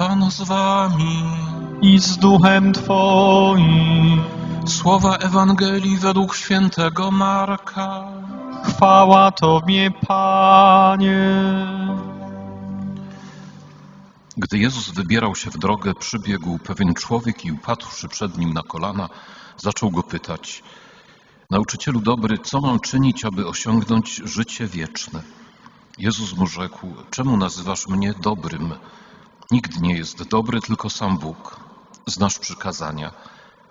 Pan z wami. i z duchem Twoim. Słowa Ewangelii według świętego Marka. Chwała Tobie, Panie. Gdy Jezus wybierał się w drogę, przybiegł pewien człowiek i upadłszy przed nim na kolana, zaczął go pytać: Nauczycielu dobry, co mam czynić, aby osiągnąć życie wieczne? Jezus mu rzekł: Czemu nazywasz mnie dobrym? Nikt nie jest dobry, tylko sam Bóg. Znasz przykazania: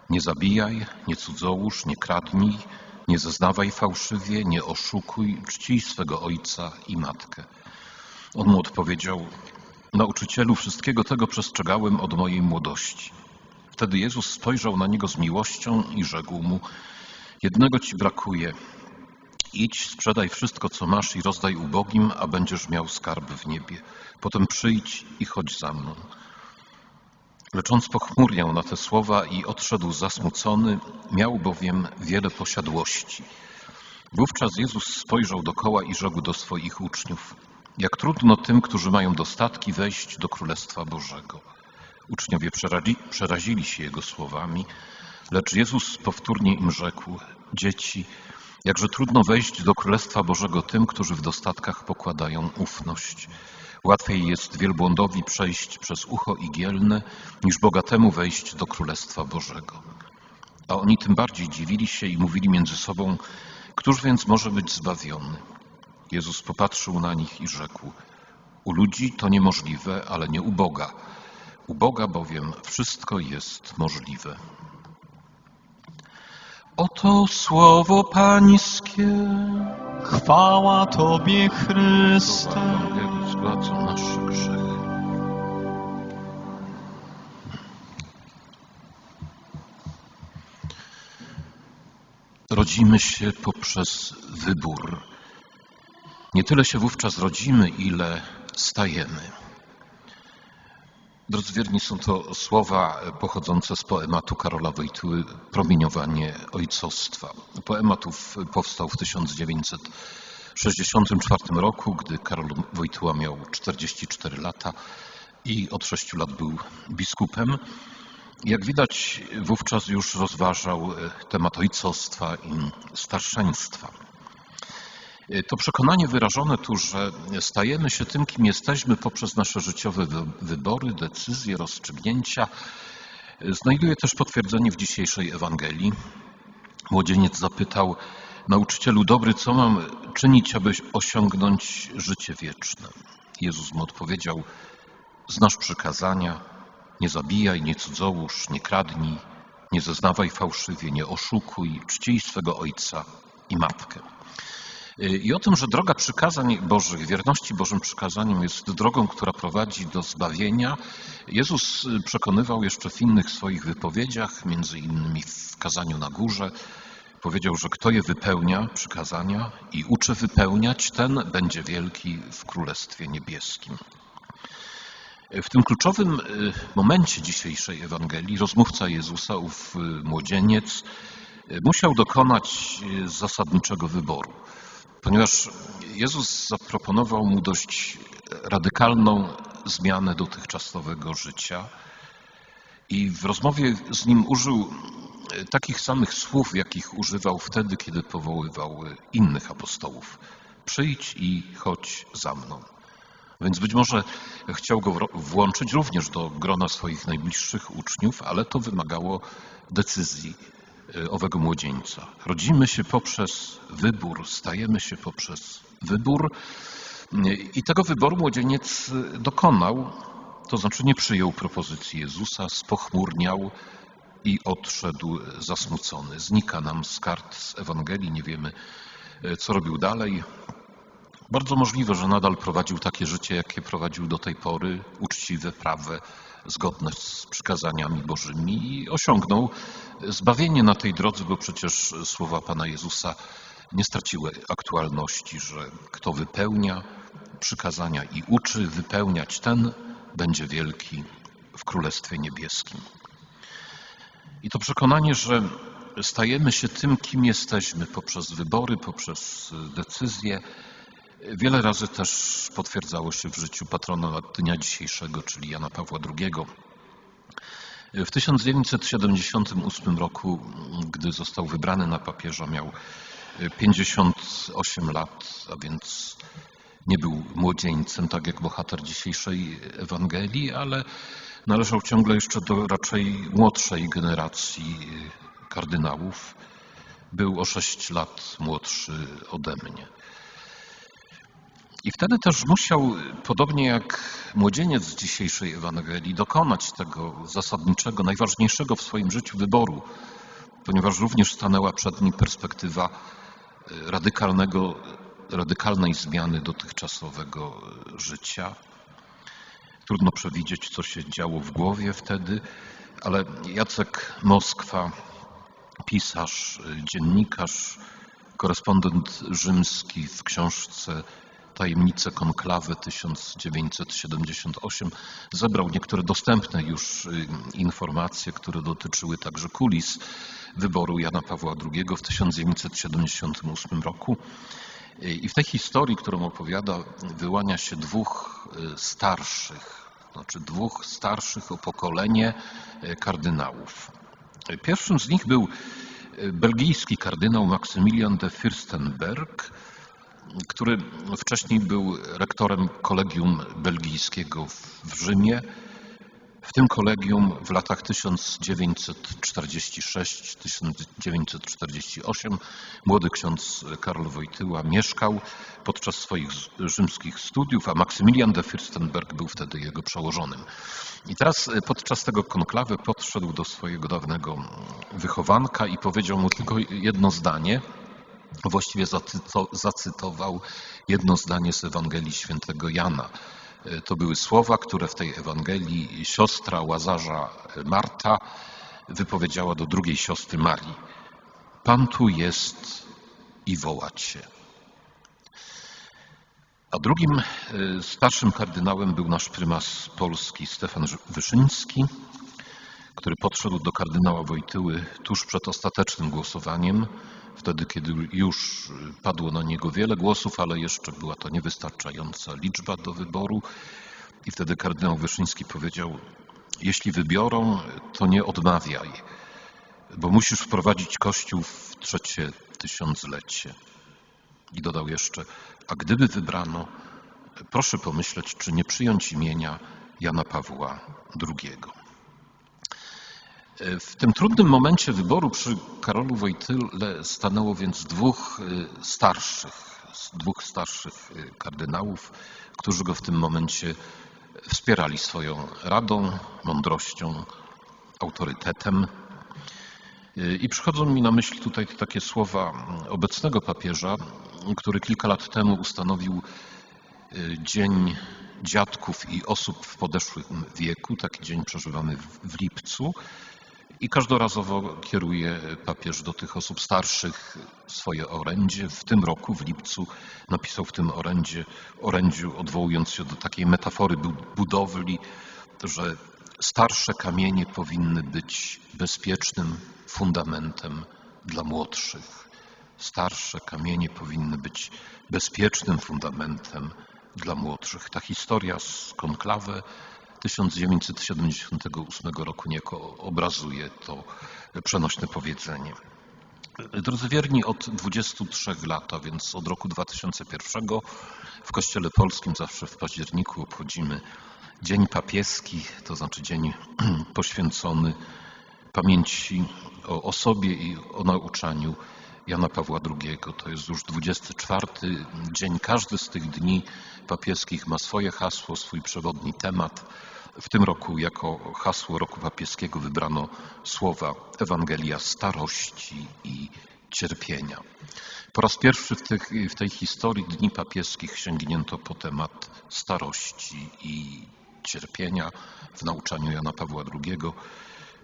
Nie zabijaj, nie cudzołóż, nie kradnij, nie zeznawaj fałszywie, nie oszukuj, czcij swego ojca i matkę. On mu odpowiedział: Nauczycielu, wszystkiego tego przestrzegałem od mojej młodości. Wtedy Jezus spojrzał na niego z miłością i rzekł mu: Jednego ci brakuje. Idź, sprzedaj wszystko, co masz i rozdaj ubogim, a będziesz miał skarb w niebie. Potem przyjdź i chodź za mną. Lecz on spochmurniał na te słowa i odszedł zasmucony, miał bowiem wiele posiadłości. Wówczas Jezus spojrzał dokoła i rzekł do swoich uczniów: Jak trudno tym, którzy mają dostatki, wejść do Królestwa Bożego. Uczniowie przerazi, przerazili się jego słowami, lecz Jezus powtórnie im rzekł: Dzieci, jakże trudno wejść do Królestwa Bożego tym, którzy w dostatkach pokładają ufność. Łatwiej jest wielbłądowi przejść przez ucho igielne, niż bogatemu wejść do Królestwa Bożego. A oni tym bardziej dziwili się i mówili między sobą, któż więc może być zbawiony? Jezus popatrzył na nich i rzekł: U ludzi to niemożliwe, ale nie u Boga. U Boga bowiem wszystko jest możliwe. Oto słowo Pańskie. Chwała Tobie, Chryste. Rodzimy się poprzez wybór. Nie tyle się wówczas rodzimy, ile stajemy. Drodzy wierni, są to słowa pochodzące z poematu Karola Wojtyły Promieniowanie ojcostwa. Poemat ów powstał w 1964 roku, gdy Karol Wojtyła miał 44 lata i od 6 lat był biskupem. Jak widać, wówczas już rozważał temat ojcostwa i starszeństwa. To przekonanie wyrażone tu, że stajemy się tym, kim jesteśmy poprzez nasze życiowe wy- wybory, decyzje, rozstrzygnięcia, znajduje też potwierdzenie w dzisiejszej Ewangelii. Młodzieniec zapytał, nauczycielu dobry, co mam czynić, aby osiągnąć życie wieczne? Jezus mu odpowiedział, znasz przykazania, nie zabijaj, nie cudzołóż, nie kradnij, nie zeznawaj fałszywie, nie oszukuj, czcij swego ojca i matkę. I o tym, że droga przykazań Bożych, wierności Bożym przykazaniom jest drogą, która prowadzi do zbawienia, Jezus przekonywał jeszcze w innych swoich wypowiedziach, między innymi w kazaniu na górze. Powiedział, że kto je wypełnia, przykazania, i uczy wypełniać, ten będzie wielki w Królestwie Niebieskim. W tym kluczowym y, momencie dzisiejszej Ewangelii rozmówca Jezusa, ów y, młodzieniec, y, musiał dokonać y, zasadniczego wyboru ponieważ Jezus zaproponował mu dość radykalną zmianę dotychczasowego życia i w rozmowie z nim użył takich samych słów, jakich używał wtedy, kiedy powoływał innych apostołów. Przyjdź i chodź za mną. Więc być może chciał go włączyć również do grona swoich najbliższych uczniów, ale to wymagało decyzji owego młodzieńca. Rodzimy się poprzez wybór, stajemy się poprzez wybór y, i tego wyboru młodzieniec y, dokonał, to znaczy nie przyjął propozycji Jezusa, spochmurniał i odszedł zasmucony. Znika nam z kart z Ewangelii, nie wiemy, y, co robił dalej. Bardzo możliwe, że nadal prowadził takie życie, jakie prowadził do tej pory, uczciwe, prawe, zgodne z przykazaniami Bożymi i osiągnął zbawienie na tej drodze, bo przecież słowa Pana Jezusa nie straciły aktualności, że kto wypełnia przykazania i uczy wypełniać, ten będzie wielki w Królestwie Niebieskim. I to przekonanie, że stajemy się tym, kim jesteśmy poprzez wybory, poprzez decyzje, Wiele razy też potwierdzało się w życiu patrona dnia dzisiejszego, czyli Jana Pawła II. W 1978 roku, gdy został wybrany na papieża, miał 58 lat, a więc nie był młodzieńcem, tak jak bohater dzisiejszej Ewangelii, ale należał ciągle jeszcze do raczej młodszej generacji kardynałów. Był o 6 lat młodszy ode mnie. I wtedy też musiał, podobnie jak młodzieniec z dzisiejszej Ewangelii, dokonać tego zasadniczego, najważniejszego w swoim życiu wyboru, ponieważ również stanęła przed nim perspektywa radykalnego, radykalnej zmiany dotychczasowego życia. Trudno przewidzieć, co się działo w głowie wtedy, ale Jacek Moskwa, pisarz, dziennikarz, korespondent rzymski w książce Tajemnice konklawy 1978 zebrał niektóre dostępne już informacje, które dotyczyły także kulis wyboru Jana Pawła II w 1978 roku. I w tej historii, którą opowiada, wyłania się dwóch starszych, znaczy dwóch starszych o pokolenie kardynałów. Pierwszym z nich był belgijski kardynał Maksymilian de Fürstenberg, który wcześniej był rektorem kolegium belgijskiego w Rzymie. W tym kolegium w latach 1946-1948 młody ksiądz Karol Wojtyła mieszkał podczas swoich rzymskich studiów, a Maksymilian de Fürstenberg był wtedy jego przełożonym. I teraz podczas tego konklawy podszedł do swojego dawnego wychowanka i powiedział mu tylko jedno zdanie – właściwie zacytował jedno zdanie z Ewangelii Świętego Jana. To były słowa, które w tej Ewangelii siostra Łazarza Marta wypowiedziała do drugiej siostry Marii. Pan tu jest i wołać się. A drugim starszym kardynałem był nasz prymas polski Stefan Wyszyński, który podszedł do kardynała Wojtyły tuż przed ostatecznym głosowaniem wtedy, kiedy już padło na niego wiele głosów, ale jeszcze była to niewystarczająca liczba do wyboru. I wtedy kardynał Wyszyński powiedział: Jeśli wybiorą, to nie odmawiaj, bo musisz wprowadzić Kościół w trzecie tysiąclecie. I dodał jeszcze: A gdyby wybrano, proszę pomyśleć, czy nie przyjąć imienia Jana Pawła II. W tym trudnym momencie wyboru przy Karolu Wojtyle stanęło więc dwóch starszych, dwóch starszych kardynałów, którzy go w tym momencie wspierali swoją radą, mądrością, autorytetem. I przychodzą mi na myśl tutaj takie słowa obecnego papieża, który kilka lat temu ustanowił Dzień Dziadków i Osób w Podeszłym Wieku. Taki dzień przeżywamy w lipcu. I każdorazowo kieruje papież do tych osób starszych swoje orędzie. W tym roku, w lipcu, napisał w tym orędzie, orędziu, odwołując się do takiej metafory budowli, że starsze kamienie powinny być bezpiecznym fundamentem dla młodszych. Starsze kamienie powinny być bezpiecznym fundamentem dla młodszych. Ta historia z konklawy 1978 roku niejako obrazuje to przenośne powiedzenie. Drodzy wierni, od 23 lat, a więc od roku 2001 w Kościele Polskim zawsze w październiku obchodzimy Dzień Papieski, to znaczy dzień poświęcony pamięci o osobie i o nauczaniu Jana Pawła II. To jest już 24 dzień. Każdy z tych dni papieskich ma swoje hasło, swój przewodni temat. W tym roku jako hasło roku papieskiego wybrano słowa Ewangelia starości i cierpienia. Po raz pierwszy w, tych, w tej historii dni papieskich sięgnięto po temat starości i cierpienia w nauczaniu Jana Pawła II.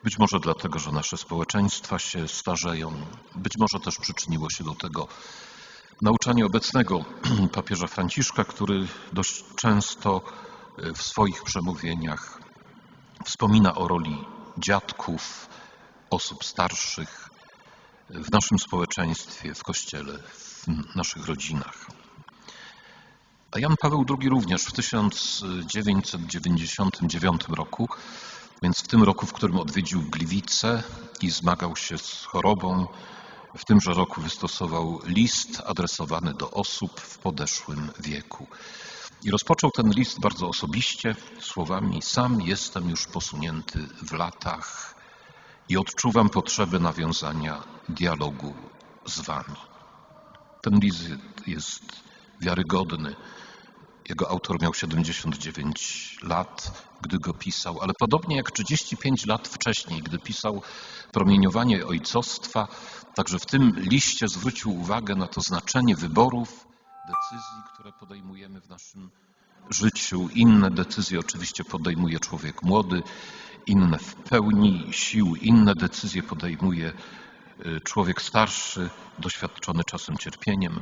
Być może dlatego, że nasze społeczeństwa się starzeją, być może też przyczyniło się do tego nauczanie obecnego papieża Franciszka, który dość często w swoich przemówieniach wspomina o roli dziadków, osób starszych w naszym społeczeństwie, w kościele, w naszych rodzinach. A Jan Paweł II również w 1999 roku, więc w tym roku, w którym odwiedził Gliwice i zmagał się z chorobą, w tymże roku wystosował list adresowany do osób w podeszłym wieku. I rozpoczął ten list bardzo osobiście słowami: Sam jestem już posunięty w latach i odczuwam potrzebę nawiązania dialogu z Wami. Ten list jest wiarygodny. Jego autor miał 79 lat, gdy go pisał, ale podobnie jak 35 lat wcześniej, gdy pisał Promieniowanie Ojcostwa, także w tym liście zwrócił uwagę na to znaczenie wyborów, decyzji, które podejmujemy w naszym życiu. Inne decyzje oczywiście podejmuje człowiek młody, inne w pełni sił, inne decyzje podejmuje y, człowiek starszy, doświadczony czasem cierpieniem.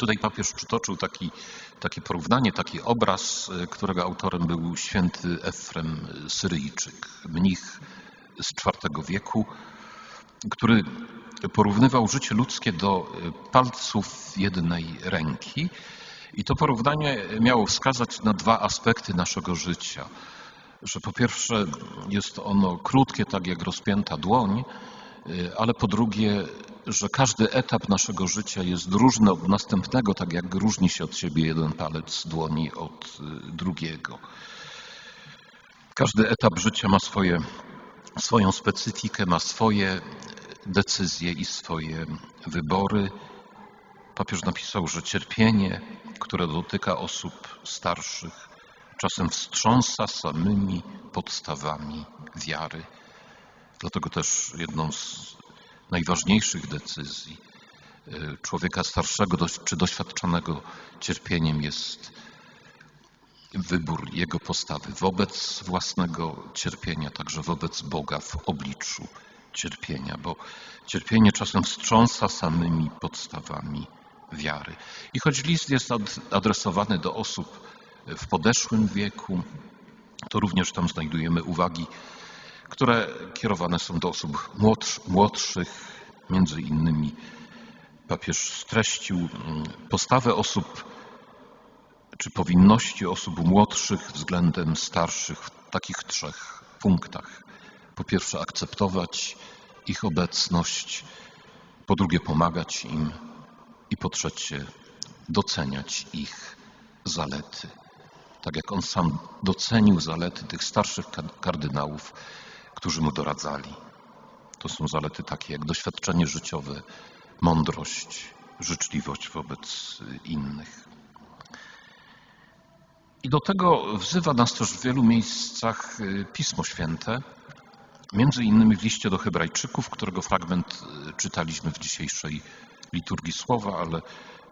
Tutaj papież przytoczył taki, takie porównanie, taki obraz, y, którego autorem był święty Efrem Syryjczyk, mnich z IV wieku, który porównywał życie ludzkie do y, palców jednej ręki. I to porównanie miało wskazać na dwa aspekty naszego życia. Że po pierwsze jest ono krótkie, tak jak rozpięta dłoń, y, ale po drugie, że każdy etap naszego życia jest różny od następnego, tak jak różni się od siebie jeden palec dłoni od y, drugiego. Każdy etap życia ma swoje, swoją specyfikę, ma swoje decyzje i swoje wybory. Papież napisał, że cierpienie, które dotyka osób starszych, czasem wstrząsa samymi podstawami wiary. Dlatego też jedną z najważniejszych decyzji y, człowieka starszego czy doświadczonego cierpieniem jest wybór jego postawy wobec własnego cierpienia, także wobec Boga w obliczu cierpienia, bo cierpienie czasem wstrząsa samymi podstawami wiary. I choć list jest ad- adresowany do osób w podeszłym wieku, to również tam znajdujemy uwagi, które kierowane są do osób młodsz, młodszych. Między innymi papież streścił mm, postawę osób czy powinności osób młodszych względem starszych w takich trzech punktach. Po pierwsze, akceptować ich obecność, po drugie, pomagać im i po trzecie, doceniać ich zalety. Tak jak on sam docenił zalety tych starszych ka- kardynałów, którzy mu doradzali. To są zalety takie jak doświadczenie życiowe, mądrość, życzliwość wobec innych. I do tego wzywa nas też w wielu miejscach y, Pismo Święte, między innymi w liście do Hebrajczyków, którego fragment y, czytaliśmy w dzisiejszej liturgii słowa, ale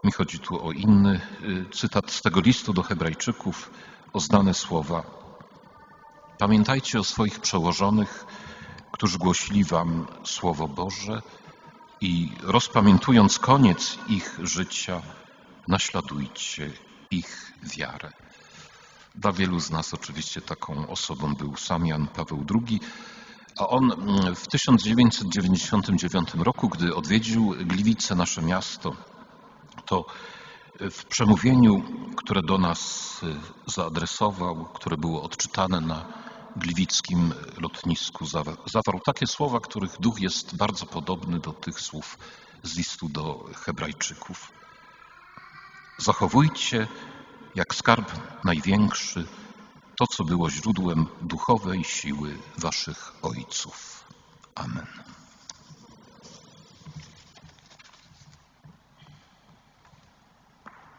mi chodzi tu o inny y, cytat z tego listu do Hebrajczyków, o znane słowa. Pamiętajcie o swoich przełożonych, którzy głosili wam Słowo Boże i rozpamiętując koniec ich życia, naśladujcie ich wiarę. Dla wielu z nas oczywiście taką osobą był sam Jan Paweł II, a on w 1999 roku, gdy odwiedził Gliwice, nasze miasto, to w przemówieniu, które do nas zaadresował, które było odczytane na gliwickim lotnisku, zawa- zawarł takie słowa, których duch jest bardzo podobny do tych słów z listu do Hebrajczyków. Zachowujcie jak skarb największy to, co było źródłem duchowej siły waszych ojców. Amen.